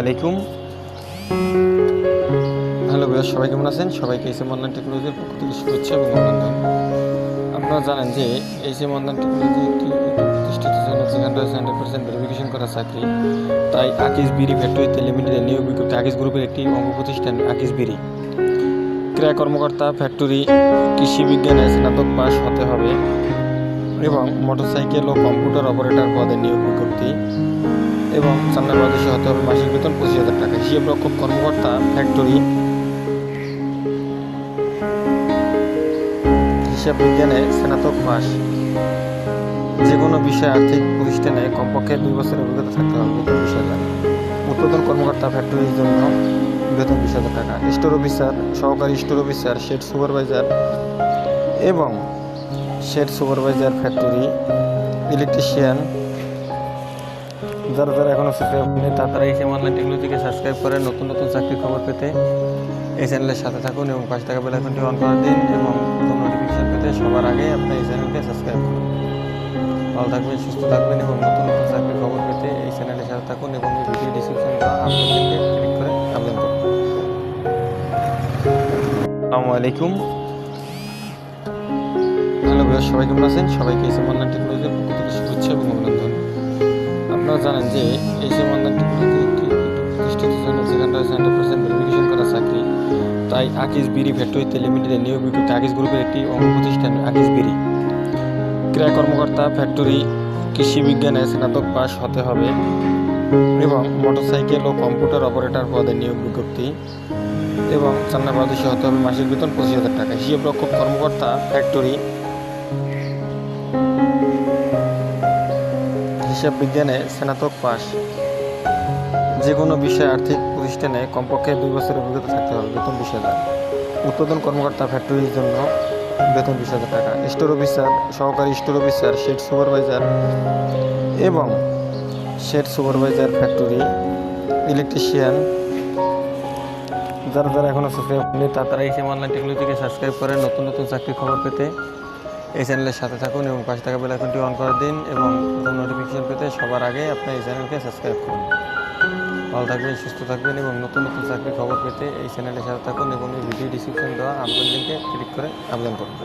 আলাইকুম। হ্যালো ভাইয়া, সবাই কেমন আছেন? সবাইকে এসএম অনলাইন টেকনোলজির পক্ষ থেকে শুভেচ্ছা এবং অভিনন্দন। আপনারা জানেন যে এসএম অনলাইন টেকনোলজি একটি প্রতিষ্ঠিত চ্যানেল যেখানে রয়েছে হান্ড্রেড পার্সেন্ট ভেরিফিকেশন করা চাকরি, তাই আকিস বিড়ি ফ্যাক্টরিতে লিমিটেডের নিয়োগ বিজ্ঞপ্তি আকিস গ্রুপের একটি অঙ্গ প্রতিষ্ঠান আকিস বিড়ি ক্রয় কর্মকর্তা ফ্যাক্টরি কৃষি বিজ্ঞানে স্নাতক পাস হতে হবে এবং মোটরসাইকেল ও কম্পিউটার অপারেটর পদে নিয়োগ বিজ্ঞপ্তি। এবং সামনের বাদেশে হতে হবে মাসিক বেতন পঁচিশ হাজার টাকা। হিসেব রক্ষক কর্মকর্তা ফ্যাক্টরি হিসাব বিজ্ঞানে স্নাতক পাস যে কোনো বিষয়ে আর্থিক প্রতিষ্ঠানে কমপক্ষে দুই বছরের অভিজ্ঞতা থাকতে হবে, বেতন বিশ হাজার। উৎপাদন কর্মকর্তা ফ্যাক্টরির জন্য বেতন বিশ হাজার টাকা। স্টোর অফিসার সহকারী স্টোর অফিসার শেড সুপারভাইজার এবং শেড সুপারভাইজার ফ্যাক্টরি ইলেকট্রিশিয়ান যারা যারা এখনও সাবস্ক্রাইব তারা এই অনলাইন টেকনোলজিকে সাবস্ক্রাইব করে নতুন নতুন চাকরির খবর পেতে এই চ্যানেলের সাথে থাকুন এবং পাঁচ টাকা বেল আইকনটি অন করে দিন এবং নতুন নোটিফিকেশন পেতে সবার আগে আপনি এই চ্যানেলকে সাবস্ক্রাইব করুন। ভালো থাকবেন, সুস্থ থাকবেন এবং নতুন নতুন চাকরির খবর পেতে এই চ্যানেলের সাথে থাকুন এবং এই ভিডিও ডিসক্রিপশন দেওয়া আপনাদেরকে ক্লিক করে আবেদন করুন আসসালামু আলাইকুম। হ্যালো সবাই কেমন আছেন? সবাইকে এসএম অনলাইন টেকনোলজির পক্ষ থেকে শুভেচ্ছা এবং অভিনন্দন। আপনারা জানেন যে এই করা চাকরি, তাই আকিস বিড়ি ফ্যাক্টরিতে লিমিটেডের নিয়োগ বিজ্ঞপ্তি আকিস গ্রুপের একটি অঙ্গ প্রতিষ্ঠান আকিস বিড়ি ক্রয় কর্মকর্তা ফ্যাক্টরি কৃষি বিজ্ঞানে স্নাতক পাশ হতে হবে এবং মোটরসাইকেল ও কম্পিউটার অপারেটর পদে নিয়োগ বিজ্ঞপ্তি এবং চান্না বাদেশে হতে হবে মাসিক বেতন পঁচিশ হাজার টাকা। হিসেব রক্ষক কর্মকর্তা ফ্যাক্টরি হিসাব বিজ্ঞানে স্নাতক পাস যে কোনো বিষয়ে আর্থিক প্রতিষ্ঠানে কমপক্ষে দুই বছরের অভিজ্ঞতা থাকতে হবে বেতন বিশ হাজার। উৎপাদন কর্মকর্তা ফ্যাক্টরির জন্য বেতন বিশ হাজার টাকা। স্টোর অফিসার, সহকারী স্টোর অফিসার, শেড সুপারভাইজার এবং শেড সুপারভাইজার ফ্যাক্টরি, ইলেকট্রিশিয়ান, যারা যারা এখনও সাবস্ক্রাইব করেনি তারা এই অনলাইন টেকনোলজিকে সাবস্ক্রাইব করে নতুন নতুন চাকরির খবর পেতে এই চ্যানেলের সাথে থাকুন এবং পাশে থাকা বেলাইকনটি অন করে দিন এবং নোটিফিকেশন পেতে সবার আগে আপনার এই চ্যানেলকে সাবস্ক্রাইব করুন। ভালো থাকবেন, সুস্থ থাকবেন এবং নতুন নতুন চাকরির খবর পেতে এই চ্যানেলের সাথে থাকুন এবং এই ভিডিও ডিসক্রিপশন দেওয়া আবেদন লিঙ্কে ক্লিক করে আবেদন করুন।